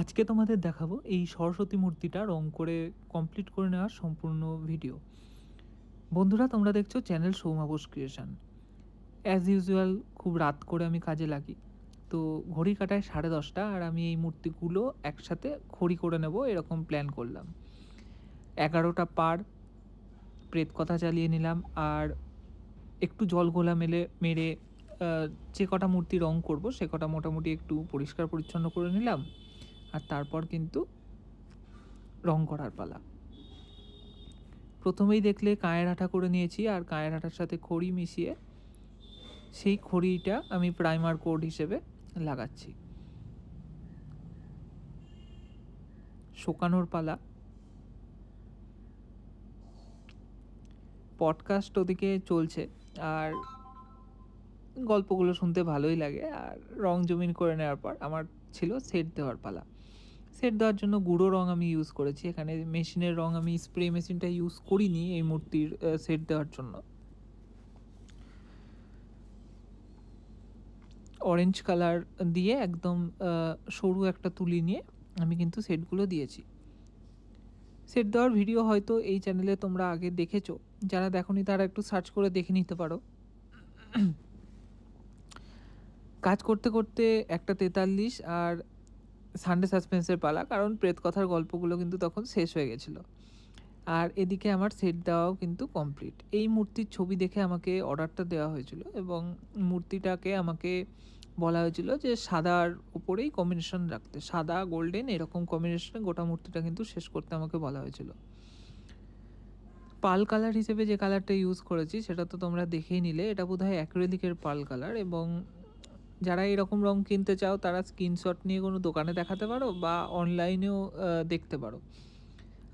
আজকে তোমাদের দেখাবো এই সরস্বতী মূর্তিটা রং করে কমপ্লিট করে নেওয়ার সম্পূর্ণ ভিডিও বন্ধুরা, তোমরা দেখছ channel Soumabose creation as usual খুব রাত করে আমি কাজে লাগি। তো ঘড়ি কাটায় সাড়ে দশটা আর আমি এই মূর্তিগুলো একসাথে খড়ি করে নেব, এরকম প্ল্যান করলাম। এগারোটা পার, প্রেত কথা চালিয়ে নিলাম আর একটু জল গোলা মেলে, মেরে যে কটা মূর্তি রং করব, সে কটা মোটামুটি একটু পরিষ্কার পরিচ্ছন্ন করে নিলাম। আর তারপর কিন্তু রং করার পালা। প্রথমেই দেখলে কায়ের আঠা করে নিয়েছি আর কায়ের আঠার সাথে খড়ি মিশিয়ে সেই খড়িটা আমি প্রাইমার কোড হিসেবে লাগাচ্ছি। শোকানোর পালা। পডকাস্ট ওদিকে চলছে আর গল্পগুলো শুনতে ভালোই লাগে আর রং জমিন করে নেওয়ার পর আমার ছিল সেট দেওয়ার পালা। সেট দেওয়ার জন্য গুঁড়ো রঙ আমি ইউজ করেছি। এখানে মেশিনের রঙ আমি স্প্রে মেশিনটা ইউজ করিনি এই মূর্তির সেট দেওয়ার জন্য। অরেঞ্জ কালার দিয়ে একদম সরু একটা তুলি নিয়ে আমি কিন্তু সেটগুলো দিয়েছি। সেট দেওয়ার ভিডিও হয়তো এই চ্যানেলে তোমরা আগে দেখেছ। যারা দেখোনি তারা একটু সার্চ করে দেখে নিতে পারো। কাজ করতে করতে একটা তেতাল্লিশ আর সানডে সাসপেন্সের পালা, কারণ প্রেত কথার গল্পগুলো কিন্তু তখন শেষ হয়ে গেছিল। আর এদিকে আমার সেট দেওয়াও কিন্তু কমপ্লিট এই মূর্তির ছবি দেখে আমাকে অর্ডারটা দেওয়া হয়েছিল এবং মূর্তিটাকে আমাকে বলা হয়েছিল যে সাদার উপরেই কম্বিনেশন রাখতে। সাদা গোল্ডেন এরকম কম্বিনেশনে গোটা মূর্তিটা কিন্তু শেষ করতে আমাকে বলা হয়েছিল। পাল কালার হিসেবে যে কালারটা ইউজ করেছি, সেটা তো তোমরা দেখেই নিলে। এটা বোধহয় অ্যাক্রেলিকের পাল কালার এবং যারা এরকম রং কিনতে চাও, তারা স্ক্রিনশট নিয়ে কোনো দোকানে দেখাতে পারো বা অনলাইনেও দেখতে পারো।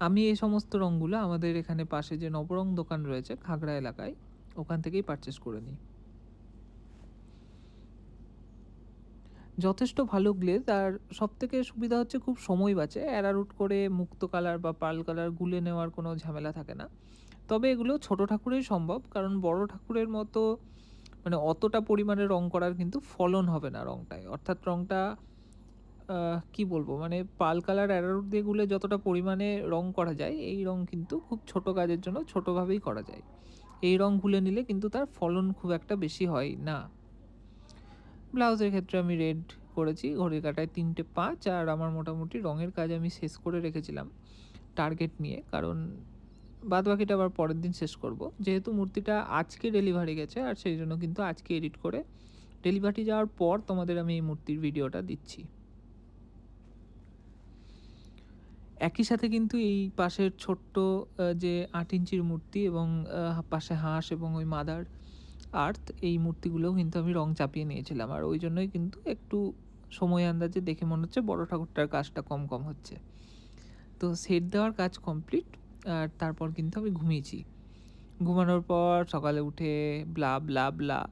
আমি এই সমস্ত রঙগুলো আমাদের এখানে পাশে যে নবরং দোকান রয়েছে খাগড়া এলাকায়, ওখান থেকেই পারচেস করে নিই। যথেষ্ট ভালো গ্লেজ আর সব থেকে সুবিধা হচ্ছে খুব সময় বাঁচে। অ্যারারুট করে মুক্ত কালার বা পার্ল কালার গুলে নেওয়ার কোনো ঝামেলা থাকে না। তবে এগুলো ছোট ঠাকুরেই সম্ভব, কারণ বড় ঠাকুরের মতো মানে অতটা পরিমাণে রং করার কিন্তু ফলন হবে না রংটায়। অর্থাৎ রংটা কি বলব? মানে পাল কালার অ্যারারুট দিয়ে গুলে যতটা পরিমাণে রং করা যায়, এই রং কিন্তু খুব ছোট কাজের জন্য ছোটোভাবেই করা যায়। এই রং গুলে নিলে কিন্তু তার ফলন খুব একটা বেশি হয় না। ব্লাউজের ক্ষেত্রে আমি রেড করেছি, ঘড়ির কাটায় তিনটে পাঁচ, আর আমার মোটামুটি রঙের কাজ আমি শেষ করে রেখেছিলাম টার্গেট নিয়ে। কারণ বাদ বাকিটা আবার পরের দিন শেষ করব। যেহেতু মূর্তিটা আজকে ডেলিভারি গেছে, আর সেই জন্য কিন্তু আজকে এডিট করে ডেলিভারি যাওয়ার পর তোমাদের আমি এই মূর্তির ভিডিওটা দিচ্ছি। একই সাথে কিন্তু এই পাশের ছোট্ট যে আট ইঞ্চির মূর্তি এবং পাশে হাঁস এবং ওই মাদার আর্থ, এই মূর্তিগুলোও কিন্তু আমি রং চাপিয়ে নিয়েছিলাম। আর ওই জন্যই কিন্তু একটু সময় আন্দাজে দেখে মনে হচ্ছে বড় ঠাকুরটার কাজটা কম কম হচ্ছে। তো সেট দেওয়ার কাজ কমপ্লিট আর তারপর কিন্তু আমি ঘুমিয়েছি। ঘুমানোর পর সকালে উঠে ব্লা ব্লা ব্লা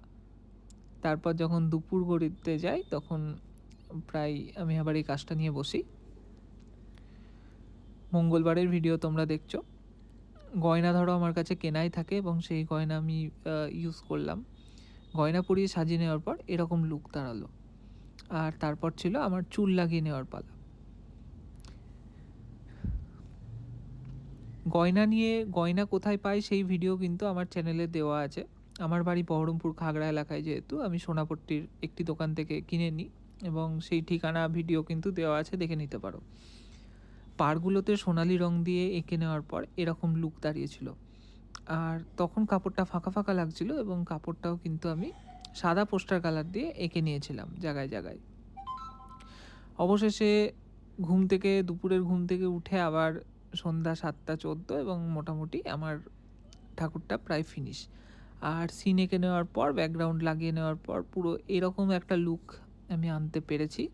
তারপর যখন দুপুর গড়িতে যাই, তখন প্রায় আমি আবার এই কাজটা নিয়ে বসি। মঙ্গলবারের ভিডিও তোমরা দেখছ। গয়না ধরো আমার কাছে কেনাই থাকে এবং সেই গয়না আমি ইউজ করলাম। গয়না পরিয়ে সাজিয়ে নেওয়ার পর এরকম লুক দাঁড়াল। আর তারপর ছিল আমার চুল লাগিয়ে নেওয়ার পালা। গয়না নিয়ে গয়না কোথায় পাই সেই ভিডিও কিন্তু আমার চ্যানেলে দেওয়া আছে। আমার বাড়ি বহরমপুর খাগড়া এলাকায় যেহেতু, আমি সোনাপট্টির একটি দোকান থেকে কিনে নিই এবং সেই ঠিকানা ভিডিও কিন্তু দেওয়া আছে, দেখে নিতে পারো। পাড়গুলোতে সোনালি রং দিয়ে এঁকে নেওয়ার পর এরকম লুক দাঁড়িয়েছিল। আর তখন কাপড়টা ফাঁকা ফাঁকা লাগছিল এবং কাপড়টাও কিন্তু আমি সাদা পোস্টার কালার দিয়ে এঁকে নিয়েছিলাম জায়গায় জায়গায়। অবশেষে ঘুম থেকে, দুপুরের ঘুম থেকে উঠে আবার সন্ধ্যা সাতটা চোদ্দ এবং মোটামুটি আমার ঠাকুরটা প্রায় ফিনিশ আর সিন এঁকে নেওয়ার পর ব্যাকগ্রাউন্ড লাগিয়ে নেওয়ার পর পুরো এরকম একটা লুক আমি আনতে পেরেছি।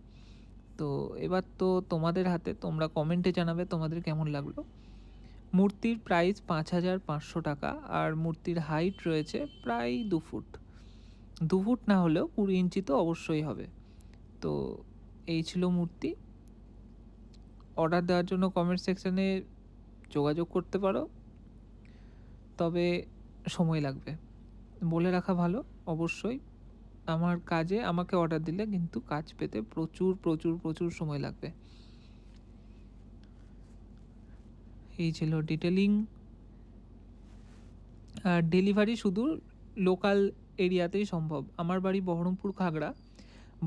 তো এবার তো তোমাদের হাতে তোমরা কমেন্টে জানাবে তোমাদের কেমন লাগল। মূর্তির প্রাইস পাঁচ হাজার পাঁচশো টাকা আর মূর্তির হাইট রয়েছে প্রায় দু ফুট। দু ফুট না হলেও কুড়ি ইঞ্চি তো অবশ্যই হবে। তো এই ছিল মূর্তি। অর্ডার দেওয়ার জন্য কমেন্ট সেকশানে যোগাযোগ করতে পারো। তবে সময় লাগবে। বলে রাখা ভালো, অবশ্যই। আমার কাজে আমাকে অর্ডার দিলে কিন্তু কাজ পেতে প্রচুর প্রচুর প্রচুর সময় লাগবে। এই ছিল ডিটেলিং আর ডেলিভারি শুধু লোকাল এরিয়াতেই সম্ভব। আমার বাড়ি বহরমপুর খাগড়া।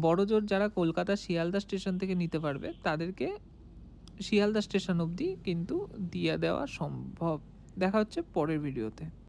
বড়জোর যারা কলকাতা শিয়ালদা স্টেশন থেকে নিতে পারবে, তাদেরকে শিয়ালদা স্টেশন অবধি কিন্তু দিয়ে দেওয়া সম্ভব। দেখা হচ্ছে পরের ভিডিওতে।